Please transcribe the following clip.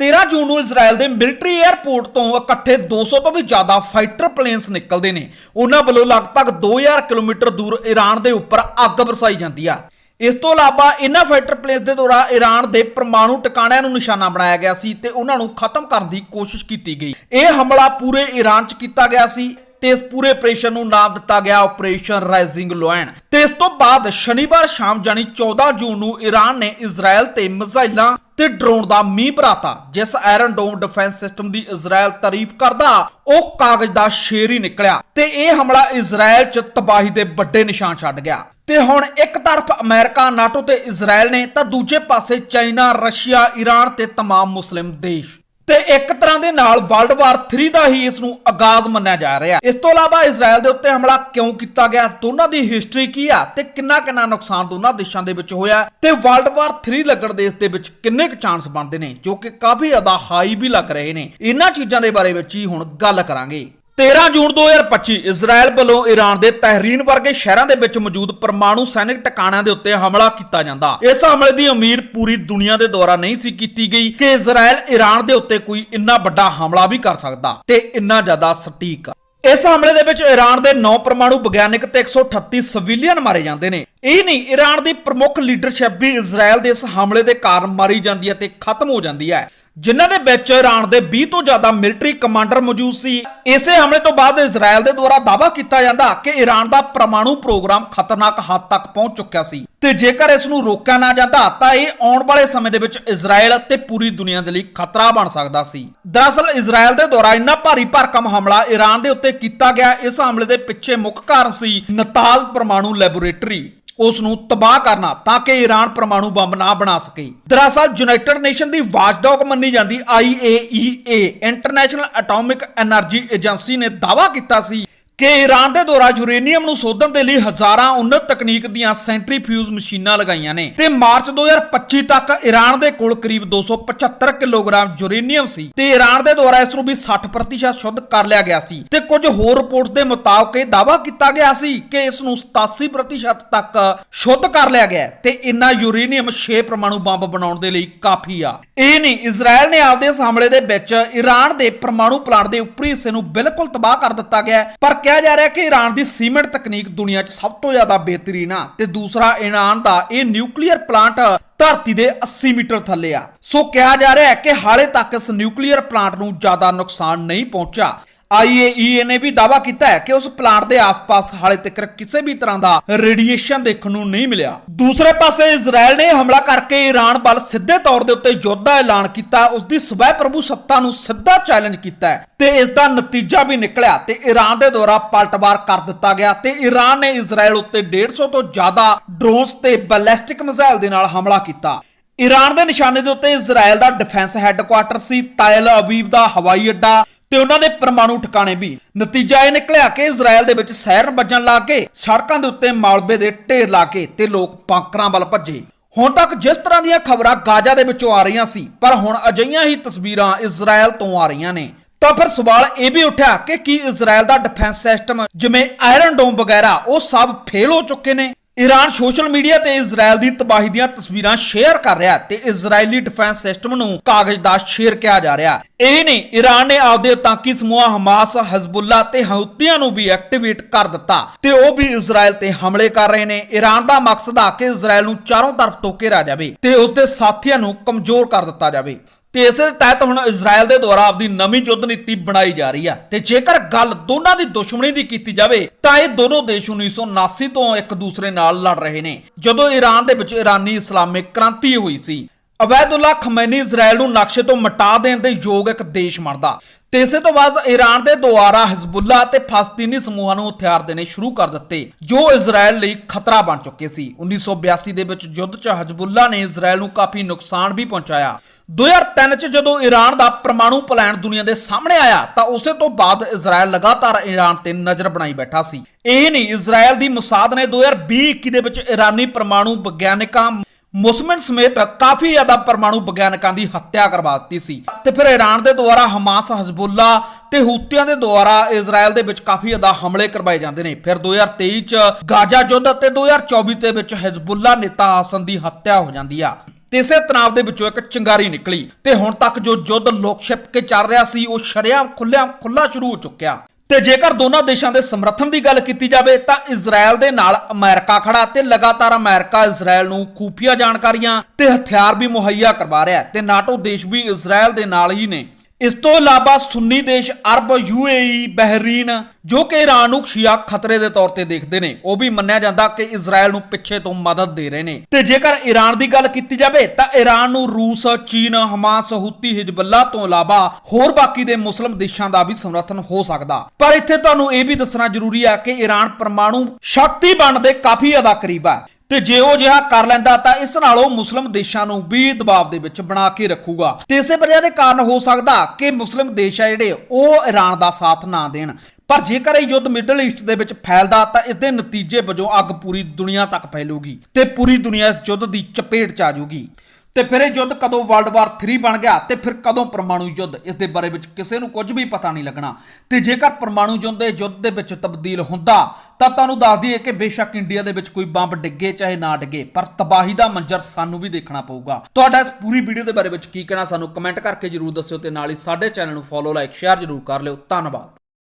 13 ਜੂਨ ਨੂੰ ਇਜ਼ਰਾਈਲ ਦੇ military airport ਤੋਂ ਇਕੱਠੇ 200 ਤੋਂ ਵੀ ਜ਼ਿਆਦਾ ਫਾਈਟਰ ਪਲੇਨਸ ਨਿਕਲਦੇ ਨੇ। ਉਹਨਾਂ ਵੱਲੋਂ ਲਗਭਗ 2000 ਕਿਲੋਮੀਟਰ ਦੂਰ ਈਰਾਨ ਦੇ ਉੱਪਰ ਅੱਗ ਵਰਸਾਈ ਜਾਂਦੀ ਆ। ਇਸ ਤੋਂ ਇਲਾਵਾ ਇਹਨਾਂ ਫਾਈਟਰ ਪਲੇਨਸ ਦੇ ਦੁਆਰਾ ਈਰਾਨ ਦੇ ਪਰਮਾਣੂ ਟਿਕਾਣਿਆਂ ਨੂੰ ਨਿਸ਼ਾਨਾ ਬਣਾਇਆ ਗਿਆ ਸੀ ਤੇ ਉਹਨਾਂ ਨੂੰ ਖਤਮ ਕਰਨ ਦੀ ਕੋਸ਼ਿਸ਼ ਕੀਤੀ ਗਈ। ਇਹ ਹਮਲਾ ਪੂਰੇ ਈਰਾਨ 'ਚ ਕੀਤਾ ਗਿਆ ਸੀ। ਤੇ ਇਸ ਪੂਰੇ ਆਪਰੇਸ਼ਨ ਨੂੰ ਨਾਮ ਦਿੱਤਾ ਗਿਆ ਆਪਰੇਸ਼ਨ ਰਾਈਜ਼ਿੰਗ ਲੋਇਨ ਤੇ ਇਸ ਤੋਂ ਬਾਅਦ ਸ਼ਨੀਵਾਰ ਸ਼ਾਮ ਜਾਨੀ 14 ਜੂਨ ਨੂੰ ਈਰਾਨ ਨੇ ਇਜ਼ਰਾਈਲ ਤੇ ਮਿਜ਼ਾਈਲਾਂ ਤੇ ਡਰੋਨ ਦਾ ਮੀਂਹ ਭਰਾਤਾ ਜਿਸ ਆਇਰਨ ਡੋਮ ਡਿਫੈਂਸ ਸਿਸਟਮ ਦੀ ਇਜ਼ਰਾਈਲ ਤਾਰੀਫ ਕਰਦਾ ਉਹ ਕਾਗਜ਼ ਦਾ ਸ਼ੇਰ ਹੀ ਨਿਕਲਿਆ ਤੇ ਇਹ ਹਮਲਾ ਇਜ਼ਰਾਈਲ 'ਚ ਤਬਾਹੀ ਦੇ ਵੱਡੇ ਨਿਸ਼ਾਨ ਛੱਡ ਗਿਆ ਤੇ ਹੁਣ ਇੱਕ ਤਰਫ ਅਮਰੀਕਾ ਨਾਟੋ ਤੇ ਇਜ਼ਰਾਈਲ ਨੇ ਤਾਂ ਦੂਜੇ ਪਾਸੇ ਚਾਈਨਾ ਰਸ਼ੀਆ ਈਰਾਨ ਤੇ तमाम ਮੁਸਲਿਮ ਦੇਸ਼ ਤੇ ਇੱਕ ਤਰ੍ਹਾਂ ਦੇ ਨਾਲ ਵਰਲਡ ਵਾਰ 3 ਦਾ ਹੀ ਇਸ ਨੂੰ ਆਗਾਜ਼ ਮੰਨਿਆ ਜਾ ਰਿਹਾ ਇਸ ਤੋਂ ਇਲਾਵਾ ਇਜ਼ਰਾਈਲ ਦੇ ਉੱਤੇ ਹਮਲਾ ਕਿਉਂ ਕੀਤਾ ਗਿਆ? ਦੋਨਾਂ ਦੀ ਹਿਸਟਰੀ ਕੀ ਆ ਤੇ ਕਿੰਨਾ ਕਿੰਨਾ ਨੁਕਸਾਨ ਦੋਨਾਂ ਦੇਸ਼ਾਂ ਦੇ ਵਿੱਚ ਹੋਇਆ? ਤੇ ਵਰਲਡ ਵਾਰ 3 ਲੱਗਣ ਦੇ ਇਸ ਦੇ ਵਿੱਚ ਕਿੰਨੇ ਕੁ ਚਾਂਸ ਬਣਦੇ ਨੇ, ਜੋ ਕਿ ਕਾਫੀ ਜ਼ਿਆਦਾ ਹਾਈ ਵੀ ਲੱਗ ਰਹੇ ਨੇ। ਇਹਨਾਂ ਚੀਜ਼ਾਂ ਦੇ ਬਾਰੇ ਵਿੱਚ ਹੀ ਹੁਣ ਗੱਲ ਕਰਾਂਗੇ। 13 ਜੂਨ 2025 ਇਜ਼ਰਾਈਲ ਵੱਲੋਂ ਈਰਾਨ ਦੇ ਤਹਿਰੀਨ ਵਰਗੇ ਸ਼ਹਿਰਾਂ ਦੇ ਵਿੱਚ ਮੌਜੂਦ ਪਰਮਾਣੂ ਸੈਨਿਕ ਟਿਕਾਣਿਆਂ ਦੇ ਉੱਤੇ ਹਮਲਾ ਕੀਤਾ ਜਾਂਦਾ। ਇਸ ਹਮਲੇ ਦੀ ਉਮੀਦ ਪੂਰੀ ਦੁਨੀਆ ਦੇ ਦੁਆਰਾ ਨਹੀਂ ਸੀ ਕੀਤੀ ਗਈ ਕਿ ਇਜ਼ਰਾਈਲ ਈਰਾਨ ਦੇ ਉੱਤੇ ਕੋਈ ਇੰਨਾ ਵੱਡਾ ਹਮਲਾ ਵੀ ਕਰ ਸਕਦਾ ਤੇ ਇੰਨਾ ਜ਼ਿਆਦਾ ਸਟੀਕ। ਇਸ ਹਮਲੇ ਦੇ ਵਿੱਚ ਈਰਾਨ ਦੇ 9 ਪਰਮਾਣੂ ਵਿਗਿਆਨਕ ਤੇ 138 ਸਿਵਿਲੀਅਨ ਮਾਰੇ ਜਾਂਦੇ ਨੇ। ਇਹ ਨਹੀਂ ਈਰਾਨ ਦੀ ਪ੍ਰਮੁੱਖ ਲੀਡਰਸ਼ਿਪ ਵੀ ਇਜ਼ਰਾਈਲ ਦੇ ਇਸ ਹਮਲੇ ਦੇ ਕਾਰਨ ਮਾਰੀ ਜਾਂਦੀ ਹੈ ਤੇ ਖਤਮ ਹੋ ਜਾਂਦੀ ਹੈ। ਜਿਨ੍ਹਾਂ ਦੇ ਵਿੱਚ ਈਰਾਨ ਦੇ 20 ਤੋਂ ਜ਼ਿਆਦਾ ਮਿਲਟਰੀ ਕਮਾਂਡਰ ਮੌਜੂਦ ਸੀ। ਇਸੇ ਹਮਲੇ ਤੋਂ ਬਾਅਦ ਇਜ਼ਰਾਈਲ ਦੇ ਦੁਆਰਾ ਦਾਅਵਾ ਕੀਤਾ ਜਾਂਦਾ ਕਿ ਈਰਾਨ ਦਾ ਪਰਮਾਣੂ ਪ੍ਰੋਗਰਾਮ ਖਤਰਨਾਕ ਹੱਦ ਤੱਕ ਪਹੁੰਚ ਚੁੱਕਿਆ ਸੀ। ਤੇ ਜੇਕਰ ਇਸ ਨੂੰ ਰੋਕਿਆ ਨਾ ਜਾਂਦਾ, ਤਾਂ ਇਹ ਆਉਣ ਵਾਲੇ ਸਮੇਂ ਦੇ ਵਿੱਚ ਇਜ਼ਰਾਈਲ ਅਤੇ ਪੂਰੀ ਦੁਨੀਆ ਦੇ ਲਈ ਖਤਰਾ ਬਣ ਸਕਦਾ ਸੀ। ਦਰਅਸਲ ਇਜ਼ਰਾਈਲ ਦੇ ਦੁਆਰਾ ਇੰਨਾ ਭਾਰੀ ਭਰਕਮ ਹਮਲਾ ਈਰਾਨ ਦੇ ਉੱਤੇ ਕੀਤਾ ਗਿਆ, ਇਸ ਹਮਲੇ ਦੇ ਪਿੱਛੇ ਮੁੱਖ ਕਾਰਨ ਸੀ ਨਤਾਲ ਪਰਮਾਣੂ ਲੈਬੋਰੇਟਰੀ। ਉਸ ਨੂੰ ਤਬਾਹ ਕਰਨਾ ਤਾਂ ਕਿ ਈਰਾਨ ਪਰਮਾਣੂ ਬੰਬ ਨਾ ਬਣਾ ਸਕੇ। ਦਰਅਸਲ, ਯੂਨਾਈਟਿਡ ਨੇਸ਼ਨ ਦੀ ਵਾਚਡੌਗ ਮੰਨੀ ਜਾਂਦੀ IAEA international atomic energy agency ਨੇ ਦਾਅਵਾ ਕੀਤਾ ਸੀ ਕਿ ਈਰਾਨ ਦੇ ਦੁਆਰਾ ਯੂਰੇਨੀਅਮ ਨੂੰ ਸੋਧਣ ਦੇ ਲਈ ਹਜ਼ਾਰਾਂ ਉન્નਤ ਤਕਨੀਕ ਦੀਆਂ ਸੈਂਟਰੀਫਿਊਜ ਮਸ਼ੀਨਾਂ ਲਗਾਈਆਂ ਨੇ। ਤੇ ਮਾਰਚ 2025 ਤੱਕ ਈਰਾਨ ਦੇ ਕੋਲ ਕਰੀਬ 275 ਕਿਲੋਗ੍ਰਾਮ ਯੂਰੇਨੀਅਮ ਸੀ ਤੇ ਈਰਾਨ ਦੇ ਦੁਆਰਾ ਇਸ ਨੂੰ ਵੀ 60% ਸ਼ੁੱਧ ਕਰ ਲਿਆ ਗਿਆ ਸੀ। ਤੇ ਕੁਝ ਹੋਰ ਰਿਪੋਰਟਸ ਦੇ ਮੁਤਾਬਕ ਇਹ ਦਾਅਵਾ ਕੀਤਾ ਗਿਆ ਸੀ ਕਿ ਇਸ ਨੂੰ 87% ਤੱਕ ਸ਼ੁੱਧ ਕਰ ਲਿਆ ਗਿਆ ਤੇ ਇੰਨਾ ਯੂਰੇਨੀਅਮ 6 ਪਰਮਾਣੂ ਬੰਬ ਬਣਾਉਣ ਦੇ ਲਈ ਕਾਫੀ ਆ। ਇਹ ਨਹੀਂ ਇਜ਼ਰਾਈਲ ਨੇ ਆਪਦੇ ਇਸ ਹਮਲੇ ਦੇ ਵਿੱਚ ਈਰਾਨ ਦੇ ਪਰਮਾਣੂ ਪਲਾਂਟ ਦੇ ਉੱਪਰੀ ਹਿੱਸੇ ਨੂੰ ਬਿਲਕੁਲ ਤਬਾਹ ਕਰ ਦਿੱਤਾ ਗਿਆ ਪਰ ਕਿਹਾ ਜਾ ਰਿਹਾ ਕਿ ਈਰਾਨ ਦੀ ਸੀਮੈਂਟ ਤਕਨੀਕ ਦੁਨੀਆ 'ਚ ਸਭ ਤੋਂ ਜ਼ਿਆਦਾ ਬਿਹਤਰੀਨ ਆ ਤੇ ਦੂਸਰਾ ਈਰਾਨ ਦਾ ਇਹ ਨਿਊਕਲੀਅਰ ਪਲਾਂਟ ਧਰਤੀ ਦੇ 80 ਮੀਟਰ ਥੱਲੇ ਆ। ਸੋ ਕਿਹਾ ਜਾ ਰਿਹਾ ਹੈ ਕਿ ਹਾਲੇ ਤੱਕ ਇਸ ਨਿਊਕਲੀਅਰ ਪਲਾਂਟ ਨੂੰ ਜ਼ਿਆਦਾ ਨੁਕਸਾਨ ਨਹੀਂ ਪਹੁੰਚਾ IAEA ਨੇ ਵੀ ਦਾਅਵਾ ਕੀਤਾ ਹੈ ਕਿ ਉਸ ਪਲਾਂਟ ਦੇ ਆਸ-ਪਾਸ ਹਾਲੇ ਤੱਕ ਕਿਸੇ ਵੀ ਤਰ੍ਹਾਂ ਦਾ ਰੇਡੀਏਸ਼ਨ ਦੇਖਣ ਨੂੰ ਨਹੀਂ ਮਿਲਿਆ। ਦੂਸਰੇ ਪਾਸੇ ਇਜ਼ਰਾਈਲ ਨੇ ਹਮਲਾ ਕਰਕੇ ਈਰਾਨ ਵੱਲ ਸਿੱਧੇ ਤੌਰ ਦੇ ਉੱਤੇ ਯੁੱਧ ਦਾ ਐਲਾਨ ਕੀਤਾ, ਉਸ ਦੀ ਸਵੈ ਪ੍ਰਭੂ ਸੱਤਾ ਨੂੰ ਸਿੱਧਾ ਚੈਲੰਜ ਕੀਤਾ ਤੇ ਇਸ ਦਾ ਨਤੀਜਾ ਵੀ ਨਿਕਲਿਆ ਤੇ ਈਰਾਨ ਦੇ ਦੁਆਰਾ ਪਲਟਵਾਰ ਕਰ ਦਿੱਤਾ ਗਿਆ ਤੇ ਈਰਾਨ ਨੇ ਇਜ਼ਰਾਈਲ ਉੱਤੇ 150 ਤੋਂ ਜ਼ਿਆਦਾ ਡਰੋਨਸ ਤੇ ਬੈਲਿਸਟਿਕ ਮਿਜ਼ਾਈਲ ਦੇ ਨਾਲ ਹਮਲਾ ਕੀਤਾ। ਈਰਾਨ ਦੇ ਨਿਸ਼ਾਨੇ ਦੇ ਉੱਤੇ ਇਜ਼ਰਾਈਲ ਦਾ ਡਿਫੈਂਸ ਹੈੱਡਕੁਆਰਟਰ ਸੀ, ਤਾਇਲ ਅਬੀਬ ਦਾ ਹਵਾਈ ਅੱਡਾ ਤੇ ਉਹਨਾਂ ਦੇ ਪਰਮਾਣੂ ਠਿਕਾਣੇ ਵੀ। ਨਤੀਜਾ ਇਹ ਨਿਕਲਿਆ ਕਿ ਇਜ਼ਰਾਈਲ ਦੇ ਵਿੱਚ ਸਹਿਰਨ ਵੱਜਣ ਲੱਗ ਗਏ। ਸੜਕਾਂ ਦੇ ਉੱਤੇ ਮਾਲਬੇ ਦੇ ਢੇਰ ਲਾ ਕੇ ਤੇ ਲੋਕ ਬੰਕਰਾਂ ਵੱਲ ਭੱਜੇ। ਹੁਣ ਤੱਕ ਜਿਸ ਤਰ੍ਹਾਂ ਦੀਆਂ ਖਬਰਾਂ ਗਾਜ਼ਾ ਦੇ ਵਿੱਚੋਂ ਆ ਰਹੀਆਂ ਸੀ, ਪਰ ਹੁਣ ਅਜਿਹੀਆਂ ਹੀ ਤਸਵੀਰਾਂ ਇਜ਼ਰਾਈਲ ਤੋਂ ਆ ਰਹੀਆਂ ਨੇ। ਤਾਂ ਫਿਰ ਸਵਾਲ ਇਹ ਵੀ ਉੱਠਿਆ ਕਿ ਕੀ ਇਜ਼ਰਾਈਲ ਦਾ ਡਿਫੈਂਸ ਸਿਸਟਮ, ਜਿਵੇਂ ਆਇਰਨ ਡੋਮ ਵਗੈਰਾ, ਉਹ ਸਭ ਫੇਲ ਹੋ ਚੁੱਕੇ ਨੇ? ਈਰਾਨ ਸੋਸ਼ਲ ਮੀਡੀਆ ਤੇ ਇਜ਼ਰਾਈਲ ਦੀ ਤਬਾਹੀ ਦੀਆਂ ਤਸਵੀਰਾਂ ਸ਼ੇਅਰ ਕਰ ਰਿਹਾ ਤੇ ਇਜ਼ਰਾਈਲੀ ਡਿਫੈਂਸ ਸਿਸਟਮ ਨੂੰ ਕਾਗਜ਼ ਦਾ ਸ਼ੇਅਰ ਕਿਹਾ ਜਾ ਰਿਹਾ ਇਹ ਨਹੀਂ ਈਰਾਨ ਨੇ ਆਪਦੇ ਤਾਕੀ ਸਮੂਹ ਹਮਾਸ, ਹਜ਼ਬੁੱਲਾ ਤੇ ਹਊਤੀਆਂ ਨੂੰ ਵੀ ਐਕਟੀਵੇਟ ਕਰ ਦਿੱਤਾ ਤੇ ਉਹ ਵੀ ਇਜ਼ਰਾਈਲ ਤੇ ਹਮਲੇ ਕਰ ਰਹੇ ਨੇ। ਈਰਾਨ ਦਾ ਮਕਸਦ ਆ ਕੇ ਇਜ਼ਰਾਈਲ ਨੂੰ ਚਾਰੋਂ ਤਰਫ ਤੋਂ ਘੇਰਾ ਜਾਵੇ ਤੇ ਉਸ ਦੇ ਸਾਥੀਆਂ ਨੂੰ ਕਮਜ਼ੋਰ ਕਰ ਦਿੱਤਾ ਜਾਵੇ। ਤੇ ਇਸੇ ਦੇ ਤਹਿਤ ਹੁਣ ਇਜ਼ਰਾਈਲ ਦੇ ਦੁਆਰਾ ਆਪਦੀ ਨਵੀਂ ਯੁੱਧ ਨੀਤੀ ਬਣਾਈ ਜਾ ਰਹੀ ਆ। ਤੇ ਜੇਕਰ ਗੱਲ ਦੋਨਾਂ ਦੀ ਦੁਸ਼ਮਣੀ ਦੀ ਕੀਤੀ ਜਾਵੇ, ਤਾਂ ਇਹ ਦੋਨੋਂ ਦੇਸ਼ 1979 ਤੋਂ ਇੱਕ ਦੂਸਰੇ ਨਾਲ ਲੜ ਰਹੇ ਨੇ। ਜਦੋਂ ਈਰਾਨ ਦੇ ਵਿੱਚ ਇਰਾਨੀ ਇਸਲਾਮਿਕ ਕ੍ਰਾਂਤੀ ਹੋਈ ਸੀ ਅਵੈਦੁੱਲਾ ਖਮੈਨੀ ਇਜ਼ਰਾਈਲ ਨੂੰ ਨਕਸ਼ੇ ਤੋਂ ਮਿਟਾ ਦੇਣ ਦੇ ਯੋਗ ਇੱਕ ਦੇਸ਼ ਬਣਦਾ। ਤੇ ਇਸੇ ਤੋਂ ਬਾਅਦ ਈਰਾਨ ਦੇ ਦੁਆਰਾ ਹਿਜ਼ਬੁੱਲਾ ਤੇ ਫਲਸਤੀਨੀ ਸਮੂਹਾਂ ਨੂੰ ਹਥਿਆਰ ਦੇਣੇ ਸ਼ੁਰੂ ਕਰ ਦਿੱਤੇ, ਜੋ ਇਜ਼ਰਾਈਲ ਲਈ ਖਤਰਾ ਬਣ ਚੁੱਕੇ ਸੀ। 1982 ਦੇ ਵਿੱਚ ਯੁੱਧ 'ਚ ਹਿਜ਼ਬੁੱਲਾ ਨੇ ਇਜ਼ਰਾਈਲ ਨੂੰ ਕਾਫੀ ਨੁਕਸਾਨ ਵੀ ਪਹੁੰਚਾਇਆ। 2003 ਚ ਜਦੋਂ ਈਰਾਨ ਦਾ ਪਰਮਾਣੂ ਪਲਾਨ ਦੁਨੀਆ ਦੇ ਸਾਹਮਣੇ ਆਇਆ, ਤਾਂ ਉਸੇ ਤੋਂ ਬਾਅਦ ਇਜ਼ਰਾਈਲ ਲਗਾਤਾਰ ਈਰਾਨ ਤੇ ਨਜ਼ਰ ਬਣਾਈ ਬੈਠਾ ਸੀ। ਇਹ ਨਹੀਂ ਇਜ਼ਰਾਈਲ ਦੀ ਮਸਾਦ ਨੇ 2020-21 ਦੇ ਵਿੱਚ ਈਰਾਨੀ ਪਰਮਾਣੂ ਵਿਗਿਆਨਕਾਂ ਮੁਸਮਨ ਸਮੇਤ ਕਾਫੀ ਜ਼ਿਆਦਾ ਪਰਮਾਣੂ ਵਿਗਿਆਨਕਾਂ ਦੀ ਹੱਤਿਆ ਕਰਵਾ ਦਿੱਤੀ ਸੀ। ਤੇ ਫਿਰ ਈਰਾਨ ਦੇ ਦੁਆਰਾ ਹਮਾਸ, ਹਜ਼ਬੁੱਲਾ ਤੇ ਹੂਤੀਆਂ ਦੇ ਦੁਆਰਾ ਇਜ਼ਰਾਈਲ ਦੇ ਵਿੱਚ ਕਾਫੀ ਜ਼ਿਆਦਾ ਹਮਲੇ ਕਰਵਾਏ ਜਾਂਦੇ ਨੇ। ਫਿਰ 2023 ਚ ਗਾਜ਼ਾ ਯੁੱਧ ਅਤੇ 2024 ਦੇ ਵਿੱਚ ਹਜ਼ਬੁੱਲਾ ਨੇਤਾ ਹਸਨ ਦੀ ਹੱਤਿਆ ਹੋ ਜਾਂਦੀ ਆ। ਤੇ ਇਸੇ ਤਣਾਅ ਦੇ ਵਿੱਚੋਂ ਇੱਕ ਚਿੰਗਾਰੀ ਨਿਕਲੀ ਤੇ ਹੁਣ ਤੱਕ ਜੋ ਯੁੱਧ ਲੋਕ ਛਿਪ ਕੇ ਚੱਲ ਰਿਹਾ ਸੀ, ਉਹ ਸ਼ਰੇਆਮ ਖੁੱਲਿਆ ਖੁੱਲਾ ਸ਼ੁਰੂ ਹੋ ਚੁੱਕਿਆ। ਤੇ ਜੇਕਰ ਦੋਨਾਂ ਦੇਸ਼ਾਂ ਦੇ ਸਮਰਥਨ ਦੀ ਗੱਲ ਕੀਤੀ ਜਾਵੇ, ਤਾਂ ਇਜ਼ਰਾਈਲ ਦੇ ਨਾਲ ਅਮਰੀਕਾ ਖੜਾ ਤੇ ਲਗਾਤਾਰ ਅਮਰੀਕਾ ਇਜ਼ਰਾਈਲ ਨੂੰ ਖੂਫੀਆ ਜਾਣਕਾਰੀਆਂ ਤੇ ਹਥਿਆਰ ਵੀ ਮੁਹੱਈਆ ਕਰਵਾ ਰਿਹਾ ਤੇ ਨਾਟੋ ਦੇਸ਼ ਵੀ ਇਜ਼ਰਾਈਲ ਦੇ ਨਾਲ ਹੀ ਨੇ। ਇਸ ਤੋਂ ਇਲਾਵਾ ਸੁੰਨੀ ਦੇਸ਼ ਅਰਬ ਯੂਏਈ, ਬਹਿਰੀਨ ਜੋ ਕਿ ਈਰਾਨ ਨੂੰ ਸ਼ੀਆ ਖਤਰੇ ਦੇ ਤੌਰ ਤੇ ਦੇਖਦੇ ਨੇ, ਉਹ ਵੀ ਮੰਨਿਆ ਜਾਂਦਾ ਕਿ ਇਜ਼ਰਾਈਲ ਨੂੰ ਪਿੱਛੇ ਤੋਂ ਮਦਦ ਦੇ ਰਹੇ ਨੇ। ਤੇ ਜੇਕਰ ਈਰਾਨ ਦੀ ਗੱਲ ਕੀਤੀ ਜਾਵੇ, ਤਾਂ ਈਰਾਨ ਨੂੰ ਰੂਸ, ਚੀਨ, ਹਮਾਸ, ਹੂਤੀ, ਹਿਜਬੁੱਲਾ ਤੋਂ ਇਲਾਵਾ ਹੋਰ ਬਾਕੀ ਦੇ ਮੁਸਲਮ ਦੇਸ਼ਾਂ ਦਾ ਵੀ ਸਮਰਥਨ ਹੋ ਸਕਦਾ। ਪਰ ਇੱਥੇ ਤੁਹਾਨੂੰ ਇਹ ਵੀ ਦੱਸਣਾ ਜ਼ਰੂਰੀ ਹੈ ਕਿ ਈਰਾਨ ਪਰਮਾਣੂ ਸ਼ਕਤੀ ਬਣਨ ਦੇ ਕਾਫੀ ਜ਼ਿਆਦਾ ਕਰੀਬ ਹੈ। ਤੇ ਜੇ ਉਹ ਜਿਹਾ ਕਰ ਲੈਂਦਾ ਤਾਂ ਇਸ ਨਾਲ ਉਹ ਮੁਸਲਮ ਦੇਸ਼ਾਂ ਨੂੰ ਵੀ ਦਬਾਅ ਦੇ ਵਿੱਚ ਬਣਾ ਕੇ ਰੱਖੂਗਾ। ਤੇ ਇਸੇ ਵਜ੍ਹਾ ਦੇ ਕਾਰਨ ਹੋ ਸਕਦਾ ਕਿ ਮੁਸਲਮ ਦੇਸ਼ ਆ ਜਿਹੜੇ, ਉਹ ਈਰਾਨ ਦਾ ਸਾਥ ਨਾ ਦੇਣ। ਪਰ ਜੇਕਰ ਇਹ ਯੁੱਧ ਮਿਡਲ ਈਸਟ ਦੇ ਵਿੱਚ ਫੈਲਦਾ ਤਾਂ ਇਸ ਦੇ ਨਤੀਜੇ ਵਜੋਂ ਅੱਗ ਪੂਰੀ ਦੁਨੀਆ ਤੱਕ ਫੈਲੂਗੀ ਤੇ ਪੂਰੀ ਦੁਨੀਆ ਇਸ ਯੁੱਧ ਦੀ ਚਪੇਟ ਚ ਆ ਜਾਊਗੀ ਤੇ ਫਿਰ ਇਹ ਯੁੱਧ ਕਦੋਂ ਵਰਲਡ ਵਾਰ 3 ਬਣ ਗਿਆ ਤੇ ਫਿਰ ਕਦੋਂ ਪਰਮਾਣੂ ਯੁੱਧ? ਇਸ ਦੇ ਬਾਰੇ ਵਿੱਚ ਕਿਸੇ ਨੂੰ ਕੁਝ ਵੀ ਪਤਾ ਨਹੀਂ ਲੱਗਣਾ। ਤੇ ਜੇਕਰ ਪਰਮਾਣੂ ਯੁੱਧ ਦੇ ਯੁੱਧ ਦੇ ਵਿੱਚ ਤਬਦੀਲ ਹੁੰਦਾ, ਤਾਂ ਤੁਹਾਨੂੰ ਦੱਸ ਦਈਏ ਕਿ ਬੇਸ਼ੱਕ ਇੰਡੀਆ ਦੇ ਵਿੱਚ ਕੋਈ ਬੰਬ ਡਿੱਗੇ ਚਾਹੇ ਨਾ ਡਿੱਗੇ, ਪਰ ਤਬਾਹੀ ਦਾ ਮੰਜ਼ਰ ਸਾਨੂੰ ਵੀ ਦੇਖਣਾ ਪਊਗਾ। ਤੁਹਾਡਾ ਇਸ ਪੂਰੀ ਵੀਡੀਓ ਦੇ ਬਾਰੇ ਵਿੱਚ ਕੀ ਕਹਿਣਾ, ਸਾਨੂੰ ਕਮੈਂਟ ਕਰਕੇ ਜਰੂਰ ਦੱਸਿਓ ਤੇ ਨਾਲ ਹੀ ਸਾਡੇ ਚੈਨਲ ਨੂੰ ਫੋਲੋ ਲਾਈਕ ਸ਼ੇਅਰ ਜਰੂਰ ਕਰ ਲਿਓ। ਧੰਨਵਾਦ।